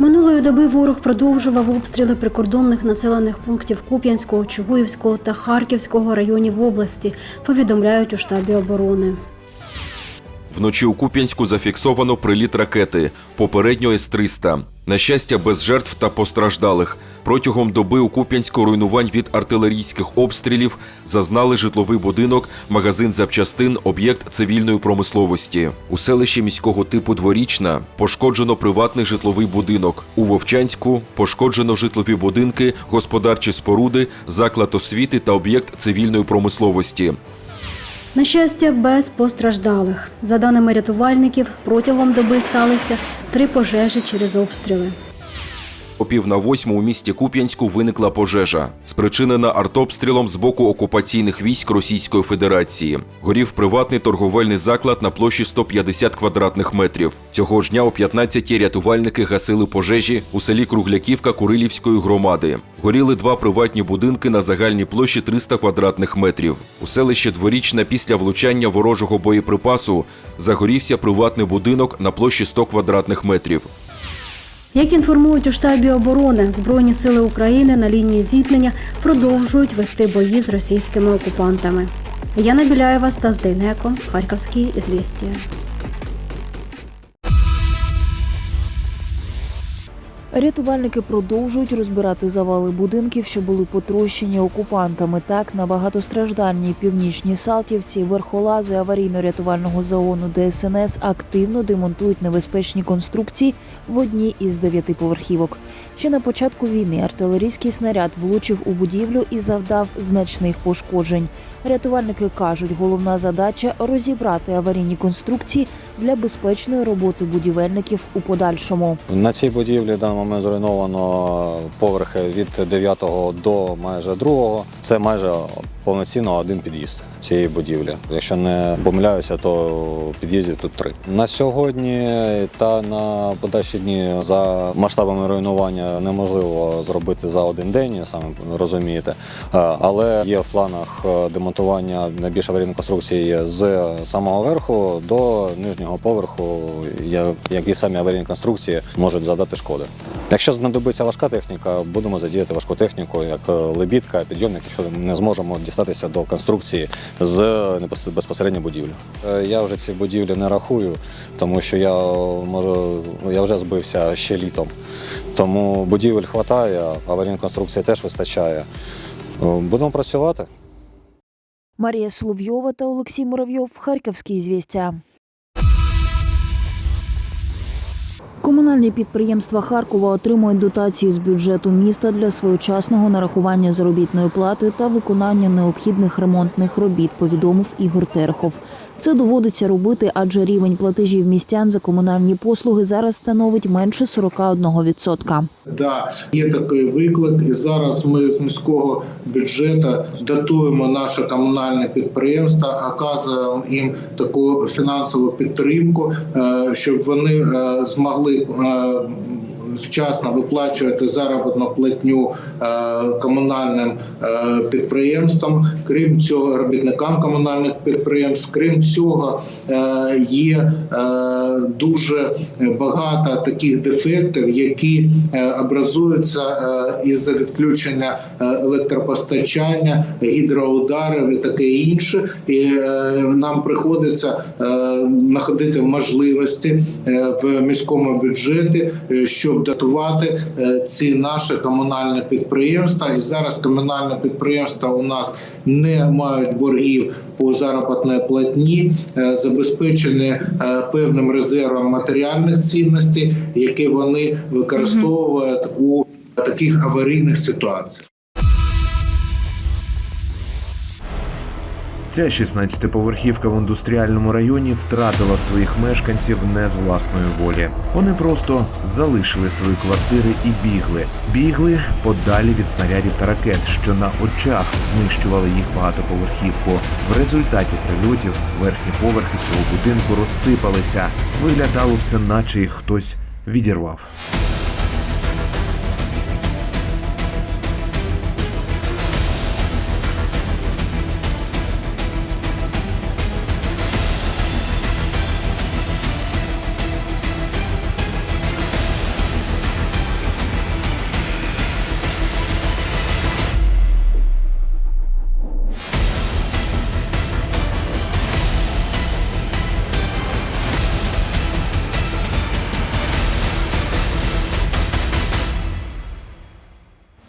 Минулої доби ворог продовжував обстріли прикордонних населених пунктів Куп'янського, Чугуївського та Харківського районів області, повідомляють у штабі оборони. Вночі у Куп'янську зафіксовано приліт ракети, попередньо С-300. На щастя, без жертв та постраждалих. Протягом доби у Куп'янську руйнувань від артилерійських обстрілів зазнали житловий будинок, магазин запчастин, об'єкт цивільної промисловості. У селищі міського типу Дворічна пошкоджено приватний житловий будинок. У Вовчанську пошкоджено житлові будинки, господарчі споруди, заклад освіти та об'єкт цивільної промисловості. На щастя, без постраждалих. За даними рятувальників, протягом доби сталися три пожежі через обстріли. О пів на восьму у місті Куп'янську виникла пожежа, спричинена артобстрілом з боку окупаційних військ Російської Федерації. Горів приватний торговельний заклад на площі 150 квадратних метрів. Цього ж дня о 15-й рятувальники гасили пожежі у селі Кругляківка Курилівської громади. Горіли два приватні будинки на загальній площі 300 квадратних метрів. У селищі Дворічна після влучання ворожого боєприпасу загорівся приватний будинок на площі 100 квадратних метрів. Як інформують у штабі оборони, Збройні сили України на лінії зіткнення продовжують вести бої з російськими окупантами. Яна Біляєва, Стас Дейнеко, Харківські ізвістія. Рятувальники продовжують розбирати завали будинків, що були потрощені окупантами. Так на багатостраждальній північній Салтівці верхолази аварійно-рятувального загону ДСНС активно демонтують небезпечні конструкції в одній із дев'ятиповерхівок. Ще на початку війни артилерійський снаряд влучив у будівлю і завдав значних пошкоджень. Рятувальники кажуть, головна задача розібрати аварійні конструкції для безпечної роботи будівельників у подальшому. На цій будівлі в даний момент зруйновано поверхи від 9 до майже 2. Це майже повноцінно один під'їзд цієї будівлі. Якщо не помиляюся, то під'їздів тут три. На сьогодні та на подальші дні за масштабами руйнування неможливо зробити за один день, самі розумієте. Е, Але є в планах е, демонтування найбільш аварійної конструкції з самого верху до нижнього поверху, які самі аварійні конструкції можуть завдати шкоди. Якщо знадобиться важка техніка, будемо задіяти важку техніку, як е, лебідка, підйомник, якщо не зможемо дістатися до конструкції з безпосередньо будівлі. Е, Я вже ці будівлі не рахую, тому що я можу, я вже збився ще літом. Тому будівель вистачає, аварійної конструкції теж вистачає. Е, Будемо працювати. Марія Соловйова та Олексій Муравйов. Харківські звістя. Комунальні підприємства Харкова отримують дотації з бюджету міста для своєчасного нарахування заробітної плати та виконання необхідних ремонтних робіт, повідомив Ігор Терехов. Це доводиться робити, адже рівень платежів містян за комунальні послуги зараз становить менше 41%. Да, є такий виклик, і зараз ми з міського бюджету датуємо наше комунальне підприємство, оказуємо їм таку фінансову підтримку, е, щоб вони е, змогли е, вчасно виплачувати заробітну платню е, комунальним е, підприємствам. Крім цього, робітникам комунальних підприємств. Крім цього, е, є дуже багато таких дефектів, які е, образуються е, із-за відключення е, електропостачання, гідроударів і таке інше. І е, нам приходиться е, знаходити можливості е, в міському бюджеті, е, щоб датувати е, ці наші комунальні підприємства. І зараз комунальні підприємства у нас не мають боргів по заробітній платні, е, забезпечені е, певним резервом матеріальних цінностей, які вони використовують у таких аварійних ситуаціях. Ця 16-поверхівка в індустріальному районі втратила своїх мешканців не з власної волі. Вони просто залишили свої квартири і бігли. Бігли подалі від снарядів та ракет, що на очах знищували їх багатоповерхівку. В результаті прильотів верхні поверхи цього будинку розсипалися. Виглядало все, наче їх хтось відірвав.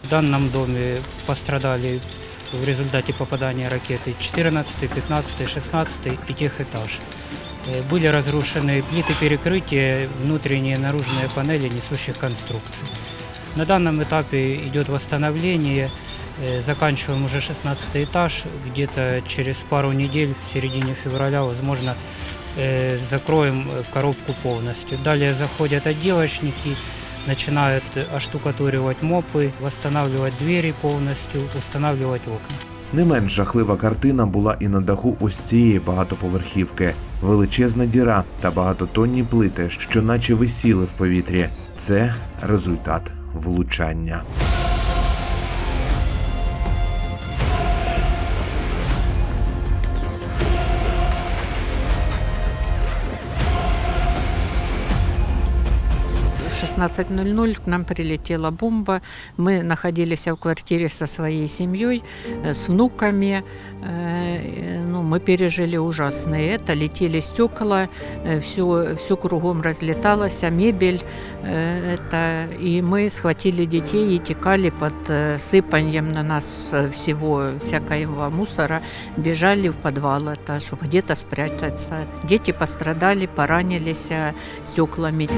В данном доме пострадали в результате попадания ракеты 14, 15, 16 и техэтаж. Э, Были разрушены плиты перекрытия, внутренние и наружные панели несущих конструкций. На данном этапе идет восстановление. Э, Заканчиваем уже 16 этаж. Где-то через пару недель, в середине февраля, возможно, э, закроем коробку полностью. Далее заходят отделочники, начинают оштукатуривать мопы, восстанавливать двери полностью, устанавливать окна. Не менш жахлива картина була і на даху ось цієї багатоповерхівки. Величезна діра та багатотонні плити, що наче висіли в повітрі. Це результат влучання. 16.00 к нам прилетела бомба. Мы находились в квартире со своей семьей, э, с внуками. Э, Ну, мы пережили ужасное это. Летели стекла, все, все кругом разлеталось, а мебель. э, Это, и мы схватили детей и текали под э, сыпанием на нас э, всего всякого мусора. Бежали в подвал, это, чтобы где-то спрятаться. Дети пострадали, поранились э, стеклами.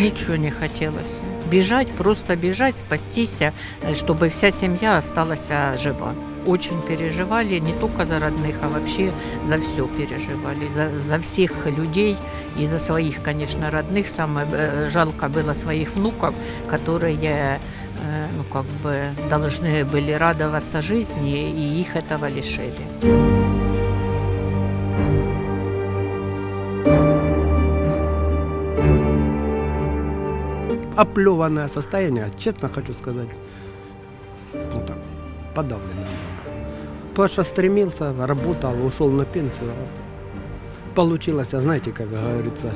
Ничего не хотелось. Бежать, просто бежать, спастись, э, чтобы вся семья осталась э, жива. Очень переживали не только за родных, а вообще за все переживали. За, за всех людей и за своих, конечно, родных. Самое э, жалко было своих внуков, которые э, ну, как бы должны были радоваться жизни, и их этого лишили. Оплеванное состояние, честно хочу сказать. Ну так, подавленное было. Паша стремился, работал, ушел на пенсию. а Получилось, а знаете, как говорится,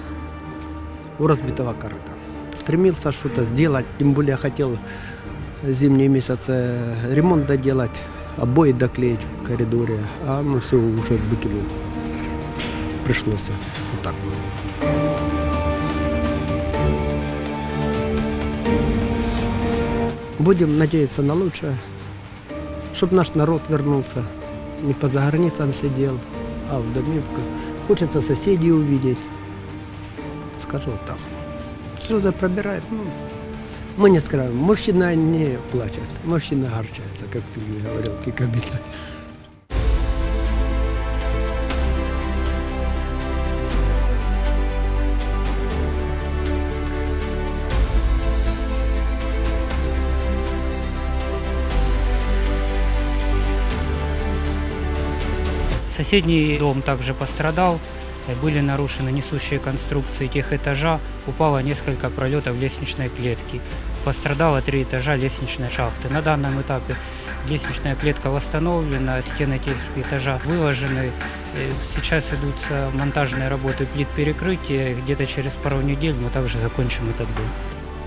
у разбитого корыта. Стремился что-то сделать, тем более хотел зимние месяцы ремонт доделать, обои доклеить в коридоре, а мы все уже выкинули. Пришлось вот так. Будем надеяться на лучшее, чтобы наш народ вернулся, не по заграницам сидел, а в домівках. Хочется соседей увидеть. Скажу вот так. Слезы пробирает. Ну, мы не скрываем. Мужчина не плачет, мужчина горчается, как фильме говорил Кикабидзе. Соседний дом также пострадал. Э, Были нарушены несущие конструкции тех этажа. Упало несколько пролетов лестничной клетки. Пострадало три этажа лестничной шахты. На данном этапе лестничная клетка восстановлена, стены тех этажа выложены. Э, Сейчас идут монтажные работы плит перекрытия. Где-то через пару недель мы также закончим этот дом.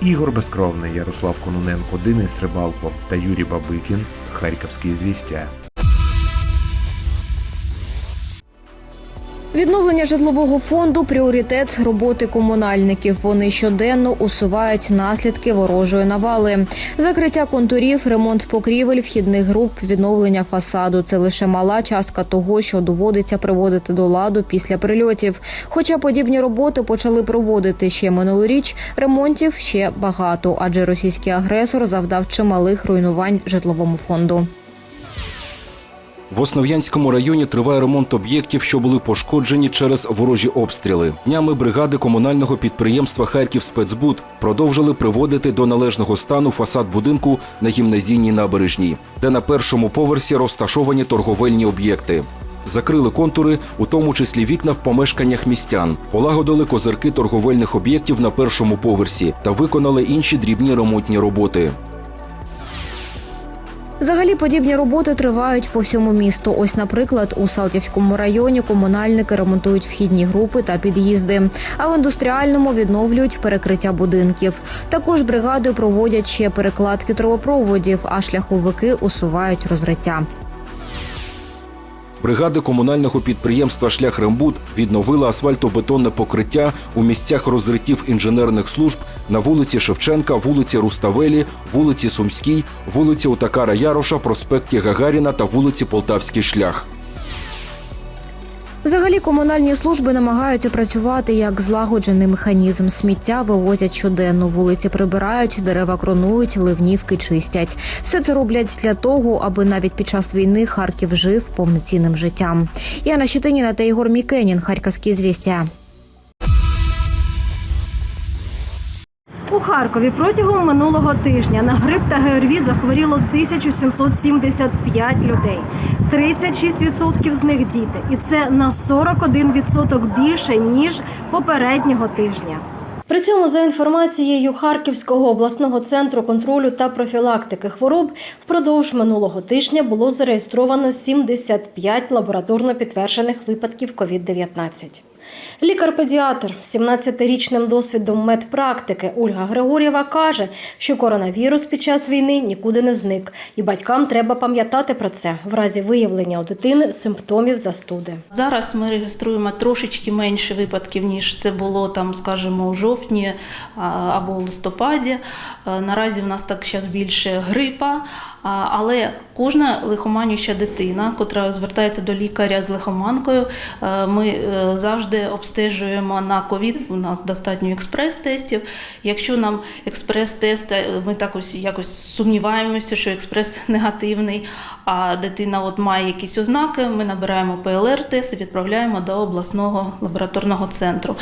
Ігор Безкровний, Ярослав Кононенко, Денис Рибалко та Юрій Бабикін. Харківські звістя. Відновлення житлового фонду пріоритет роботи комунальників. Вони щоденно усувають наслідки ворожої навали. Закриття контурів, ремонт покрівель, вхідних груп, відновлення фасаду це лише мала частка того, що доводиться приводити до ладу після прильотів. Хоча подібні роботи почали проводити ще минулоріч, ремонтів ще багато, адже російський агресор завдав чималих руйнувань житловому фонду. В Основ'янському районі триває ремонт об'єктів, що були пошкоджені через ворожі обстріли. Днями бригади комунального підприємства Харків спецбуд продовжили приводити до належного стану фасад будинку на гімназійній набережній, де на першому поверсі розташовані торговельні об'єкти. Закрили контури, у тому числі вікна в помешканнях містян, полагодили козирки торговельних об'єктів на першому поверсі та виконали інші дрібні ремонтні роботи. Взагалі подібні роботи тривають по всьому місту. Ось, наприклад, у Салтівському районі комунальники ремонтують вхідні групи та під'їзди. А в індустріальному відновлюють перекриття будинків. Також бригади проводять ще перекладки трубопроводів, а шляховики усувають розриття. Бригади комунального підприємства Шлях Рембут відновила асфальтобетонне покриття у місцях розриттів інженерних служб на вулиці Шевченка, вулиці Руставелі, вулиці Сумській, вулиці Утакара Яроша, проспекті Гагаріна та вулиці Полтавський шлях. Взагалі комунальні служби намагаються працювати як злагоджений механізм. Сміття вивозять щоденно, вулиці прибирають, дерева кронують, ливнівки чистять. Все це роблять для того, аби навіть під час війни Харків жив повноцінним життям. Яна Щетиніна та Ігор Мікенін. Харківські звістя. У Харкові протягом минулого тижня на грип та ГРВІ захворіло 1775 людей. 36% з них діти, і це на 41% більше ніж попереднього тижня. При цьому, за інформацією Харківського обласного центру контролю та профілактики хвороб, впродовж минулого тижня було зареєстровано 75 лабораторно підтверджених випадків COVID-19. Лікар-педіатр з 17-річним досвідом медпрактики Ольга Григорєва каже, що коронавірус під час війни нікуди не зник, і батькам треба пам'ятати про це в разі виявлення у дитини симптомів застуди. Зараз ми реєструємо трошечки менше випадків, ніж це було там, скажімо, у жовтні або у листопаді. Е, Наразі в нас так зараз більше грипа, але кожна лихоманюща дитина, котра звертається до лікаря з лихоманкою, е, ми е, завжди обстежуємо на ковід. У нас достатньо експрес-тестів. Якщо нам експрес-тест, е, ми так ось якось сумніваємося, що експрес негативний, а дитина от має якісь ознаки, ми набираємо ПЛР-тест і відправляємо до обласного лабораторного центру.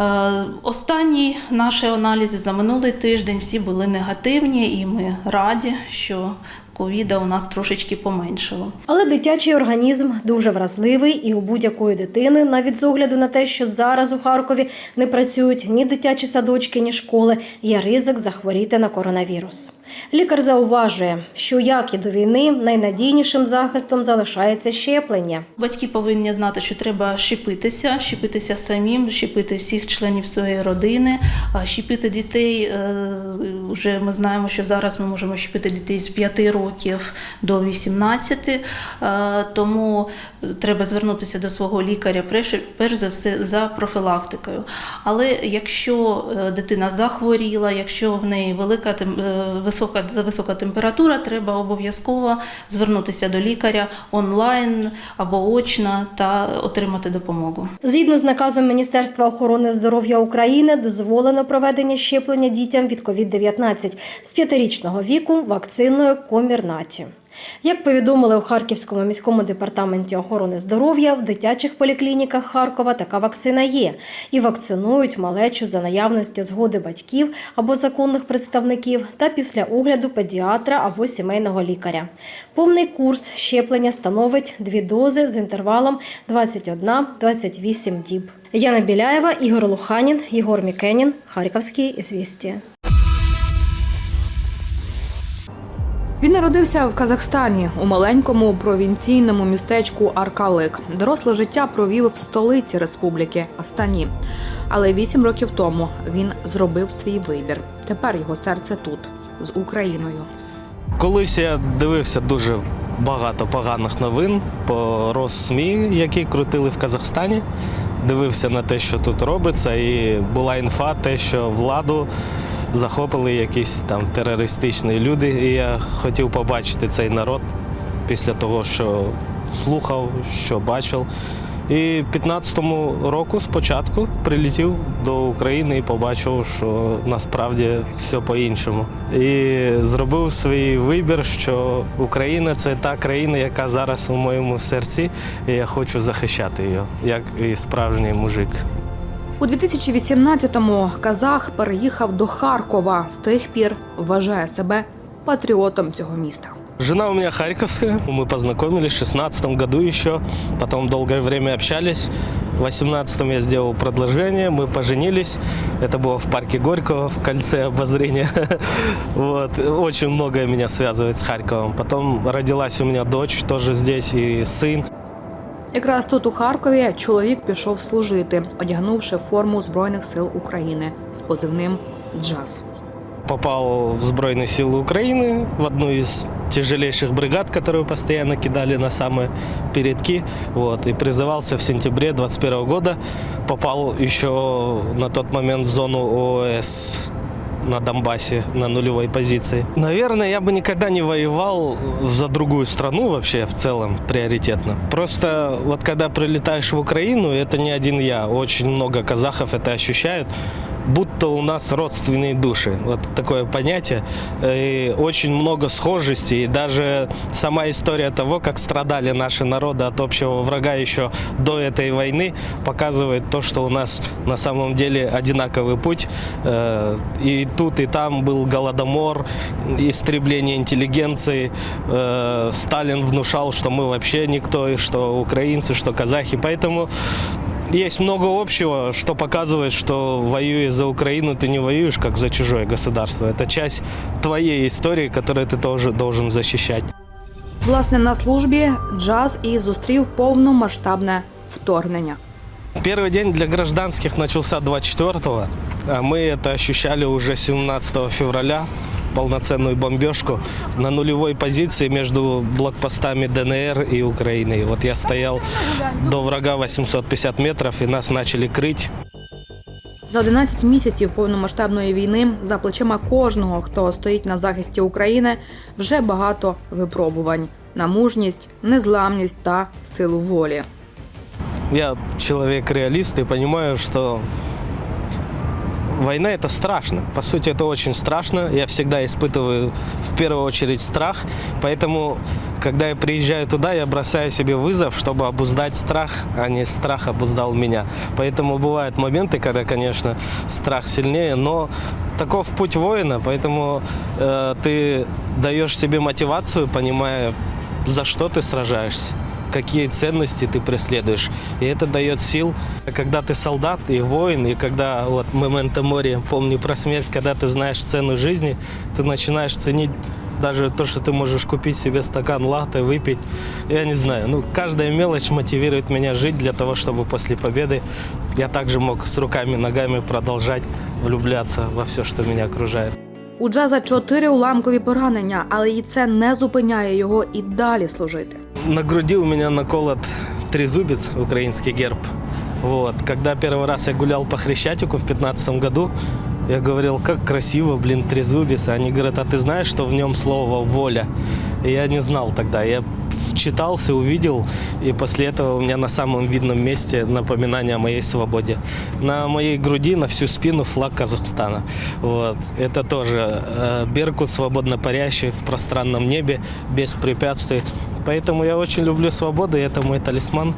Е, Останні наші аналізи за минулий тиждень всі були негативні, і ми раді, що ковіда у нас трошечки поменшало. Але дитячий організм дуже вразливий, і у будь-якої дитини, навіть з огляду на те, що зараз у Харкові не працюють ні дитячі садочки, ні школи, є ризик захворіти на коронавірус. Лікар зауважує, що як і до війни найнадійнішим захистом залишається щеплення. Батьки повинні знати, що треба щепитися, щепитися самим, щепити всіх членів своєї родини, щепити дітей. е, Вже ми знаємо, що зараз ми можемо щепити дітей з 5 років до 18, е, тому треба звернутися до свого лікаря перш- за все за профілактикою. Але якщо е, дитина захворіла, якщо в неї велика тем- за висока температура, треба обов'язково звернутися до лікаря онлайн або очно та отримати допомогу. Згідно з наказом Міністерства охорони здоров'я України, дозволено проведення щеплення дітям від COVID-19 з п'ятирічного віку вакциною Комірнаті. Як повідомили у Харківському міському департаменті охорони здоров'я, в дитячих поліклініках Харкова така вакцина є і вакцинують малечу за наявності згоди батьків або законних представників та після огляду педіатра або сімейного лікаря. Повний курс щеплення становить дві дози з інтервалом 21-28 діб. Яна Біляєва, Ігор Луханін, Єгор Мікенін, Харківські звісті. Він народився в Казахстані у маленькому провінційному містечку Аркалик. Доросле життя провів в столиці республіки Астані. Але вісім років тому він зробив свій вибір. Тепер його серце тут з Україною. Колись я дивився дуже багато поганих новин по Россмі, які крутили в Казахстані. Дивився на те, що тут робиться, і була інфа, те, що владу захопили якісь там терористичні люди. І я хотів побачити цей народ після того, що слухав, що бачив. І 15-му року спочатку прилетів до України і побачив, що насправді все по-іншому. І зробив свій вибір, що Україна це та країна, яка зараз у моєму серці, і я хочу захищати її, як і справжній мужик. У 2018-му казах переїхав до Харкова. З тих пір вважає себе патріотом цього міста. Жена у меня харьковская. Мы познакомились в 16 году еще. Потом долгое время общались. В 18 я сделал предложение. Мы поженились. Это было в парке Горького, в кольце обозрения. Вот. Очень многое меня связывает с Харьковом. Потом родилась у меня дочь тоже здесь и сын. Якраз тут у Харкові чоловік пішов служити, одягнувши форму Збройних сил України з позивним Джаз. Попал в Збройные силы Украины, в одну из тяжелейших бригад, которую постоянно кидали на самые передки. Вот, и призывался в сентябре 2021 года. Попал еще на тот момент в зону ООС на Донбассе на нулевой позиции. Наверное, я бы никогда не воевал за другую страну вообще в целом приоритетно. Просто вот когда прилетаешь в Украину, это не один я, очень много казахов это ощущают, будто у нас родственные души. Вот такое понятие. И очень много схожестей. И даже сама история того, как страдали наши народы от общего врага еще до этой войны, показывает то, что у нас на самом деле одинаковый путь. Э, И тут, и там был голодомор, истребление интеллигенции. Э, Сталин внушал, что мы вообще никто, и что украинцы, что казахи. Поэтому есть много общего, что показывает, что воюя за Украину, ты не воюешь как за чужое государство. Это часть твоей истории, которую ты тоже должен защищать. Власне, на службі джаз і зустрів повномасштабне вторгнення. Первый день для гражданских начался 24-го, а мы это ощущали уже 17 февраля, Полноценную бомбежку на нулевой позиции между блокпостами ДНР и Украины. Вот я стоял до врага 850 метров, и нас начали крыть. За 11 місяців повномасштабної війни за плечима кожного, хто стоїть на захисті України, вже багато випробувань на мужність, незламність та силу волі. Я человек-реалист и понимаю, что война это страшно. По сути, это очень страшно. Я всегда испытываю в первую очередь страх. Поэтому, когда я приезжаю туда, я бросаю себе вызов, чтобы обуздать страх, а не страх обуздал меня. Поэтому бывают моменты, когда, конечно, страх сильнее, но таков путь воина, поэтому э, ты даешь себе мотивацию, понимая, за что ты сражаешься какие ценности ты преследуешь. И это дает сил. Когда ты солдат и воин, и когда вот «Мементо море», помни про смерть, когда ты знаешь цену жизни, ты начинаешь ценить даже то, что ты можешь купить себе стакан латте, выпить. Я не знаю, ну, каждая мелочь мотивирует меня жить для того, чтобы после победы я также мог с руками и ногами продолжать влюбляться во все, что меня окружает. У джаза чотири уламкові поранення, але і це не зупиняє його і далі служити. На груди у меня наколот трезубец, украинский герб. Вот. Когда первый раз я гулял по Хрещатику в 15 году, я говорил, как красиво, блин, трезубец. Они говорят, а ты знаешь, что в нем слово «воля»? И я не знал тогда. Я вчитался, увидел, и после этого у меня на самом видном месте напоминание о моей свободе. На моей груди, на всю спину флаг Казахстана. Вот. Это тоже э, Беркут, свободно парящий в пространном небе, без препятствий. Поэтому я очень люблю свободу, и это мой талисман.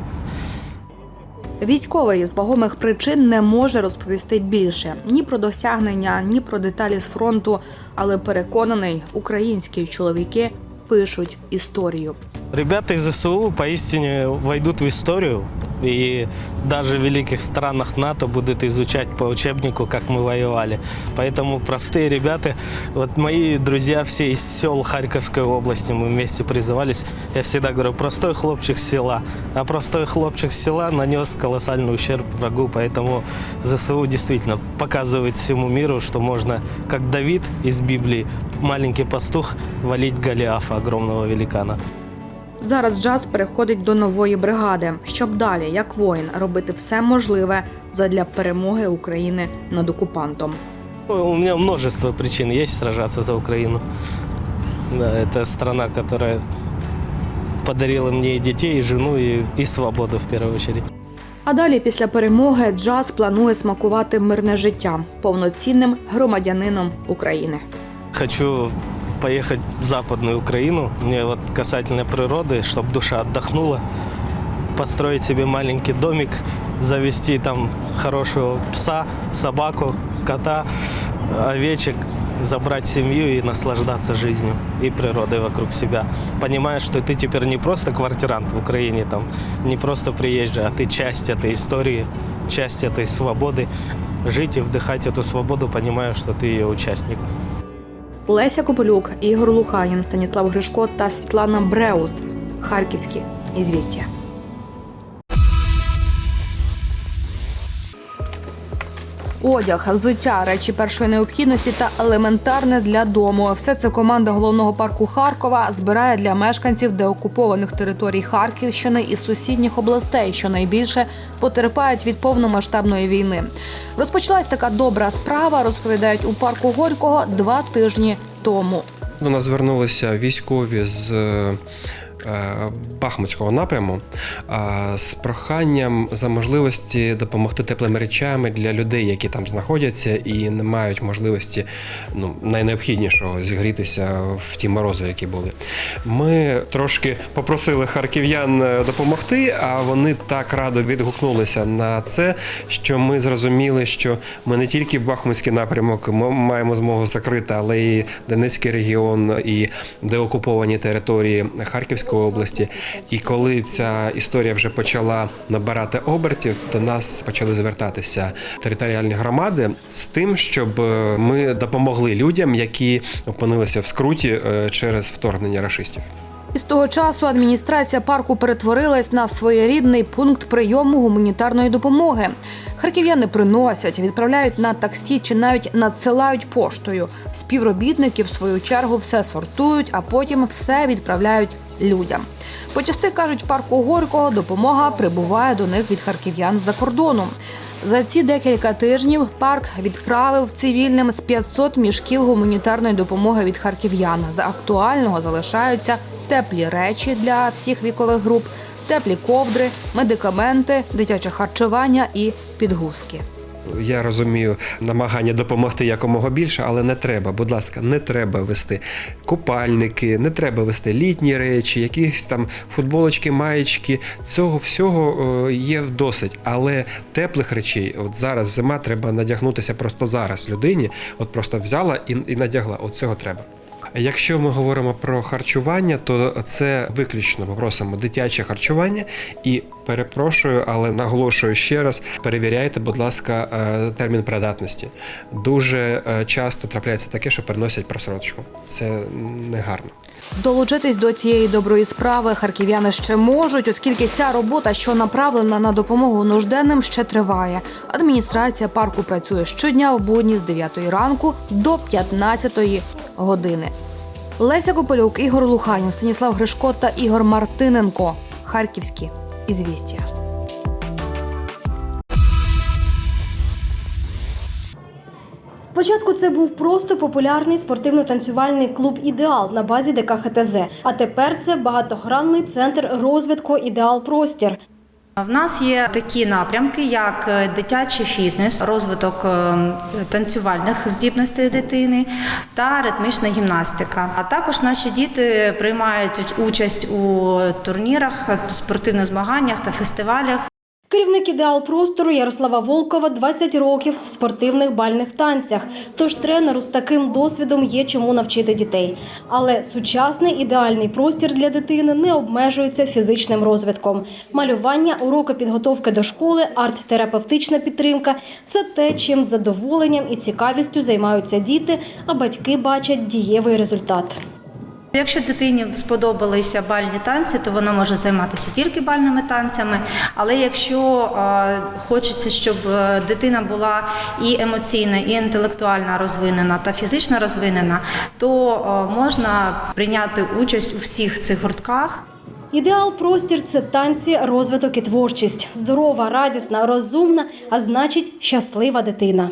Військовий з вагомих причин не може розповісти більше ні про досягнення, ні про деталі з фронту, але переконаний, українські чоловіки пишуть історію. Ребята из СУ поистине войдут в историю, и даже в великих странах НАТО будут изучать по учебнику, как мы воевали. Поэтому простые ребята, вот мои друзья все из сел Харьковской области, мы вместе призывались. Я всегда говорю, простой хлопчик села. А простой хлопчик села нанес колоссальный ущерб врагу, поэтому ЗСУ действительно показывает всему миру, что можно, как Давид из Библии, маленький пастух, валить Голиафа, огромного великана. Зараз джаз переходить до нової бригади, щоб далі, як воїн, робити все можливе задля перемоги України над окупантом. У меня множество причин есть сражаться за Украину. Да, это страна, которая подарила мне и детей, и жену, и, и свободу в первую очередь. А далі, після перемоги, джаз планує смакувати мирне життя повноцінним громадянином України. Хочу поехать в Западную Украину. Мне вот касательно природы, чтобы душа отдохнула, построить себе маленький домик, завести там хорошего пса, собаку, кота, овечек, забрать семью и наслаждаться жизнью и природой вокруг себя. Понимая, что ты теперь не просто квартирант в Украине, там, не просто приезжий, а ты часть этой истории, часть этой свободы. Жить и вдыхать эту свободу, понимая, что ты ее участник. Леся Копилюк, Ігор Луханін, Станіслав Гришко та Світлана Бреус. Харківські ізвістія. Одяг, взуття, речі першої необхідності та елементарне для дому. Все це команда головного парку Харкова збирає для мешканців деокупованих територій Харківщини і сусідніх областей, що найбільше потерпають від повномасштабної війни. Розпочалась така добра справа, розповідають у парку Горького два тижні тому. До нас звернулися військові з е, Бахмутського напряму з проханням за можливості допомогти теплими речами для людей, які там знаходяться і не мають можливості ну, найнеобхіднішого зігрітися в ті морози, які були. Ми трошки попросили харків'ян е, допомогти, а вони так радо відгукнулися на це, що ми зрозуміли, що ми не тільки Бахмутський напрямок м- маємо змогу закрити, але і Донецький регіон, і деокуповані території Харківської області. І коли ця історія вже почала набирати обертів, до нас почали звертатися територіальні громади з тим, щоб е, ми допомогли людям, які опинилися в скруті е, через вторгнення рашистів. І з того часу адміністрація парку перетворилась на своєрідний пункт прийому гуманітарної допомоги. Харків'яни приносять, відправляють на таксі чи навіть надсилають поштою. Співробітники, в свою чергу, все сортують, а потім все відправляють людям. Почасти кажуть, парку Горького допомога прибуває до них від харків'ян з-за кордону. За ці декілька тижнів парк відправив цивільним з 500 мішків гуманітарної допомоги від харків'ян. За актуального залишаються теплі речі для всіх вікових груп, теплі ковдри, медикаменти, дитяче харчування і підгузки. Я розумію намагання допомогти якомога більше, але не треба. Будь ласка, не треба вести купальники, не треба вести літні речі, якісь там футболочки, маєчки. Цього всього е, є досить. Але теплих речей, от зараз зима, треба надягнутися просто зараз людині. От просто взяла і, і надягла. От цього треба. Якщо ми говоримо про харчування, то це виключно попросимо дитяче харчування і перепрошую, але наголошую ще раз: перевіряйте, будь ласка, е, термін придатності. Дуже е, часто трапляється таке, що переносять просрочку. Це негарно. Долучитись до цієї доброї справи харків'яни ще можуть, оскільки ця робота, що направлена на допомогу нужденним, ще триває. Адміністрація парку працює щодня в будні з 9 ранку до 15 години. Леся Копилюк, Ігор Луханін, Станіслав Гришко та Ігор Мартиненко. Харківські ізвістія. Спочатку це був просто популярний спортивно-танцювальний клуб Ідеал на базі ДК ХТЗ. А тепер це багатогранний центр розвитку Ідеал Простір. В нас є такі напрямки, як е, дитячий фітнес, розвиток е, танцювальних здібностей дитини та ритмічна гімнастика. А також наші діти приймають участь у турнірах, спортивних змаганнях та фестивалях. Керівник ідеал простору Ярослава Волкова 20 років в спортивних бальних танцях. Тож тренеру з таким досвідом є чому навчити дітей. Але сучасний ідеальний простір для дитини не обмежується фізичним розвитком. Малювання, уроки підготовки до школи, арт-терапевтична підтримка це те, чим задоволенням і цікавістю займаються діти, а батьки бачать дієвий результат. Якщо дитині сподобалися бальні танці, то вона може займатися тільки бальними танцями. Але якщо хочеться, щоб е, дитина була і емоційна, і інтелектуальна розвинена та фізично розвинена, то можна прийняти участь у всіх цих гуртках. Ідеал простір це танці, розвиток і творчість. Здорова, радісна, розумна, а значить щаслива дитина.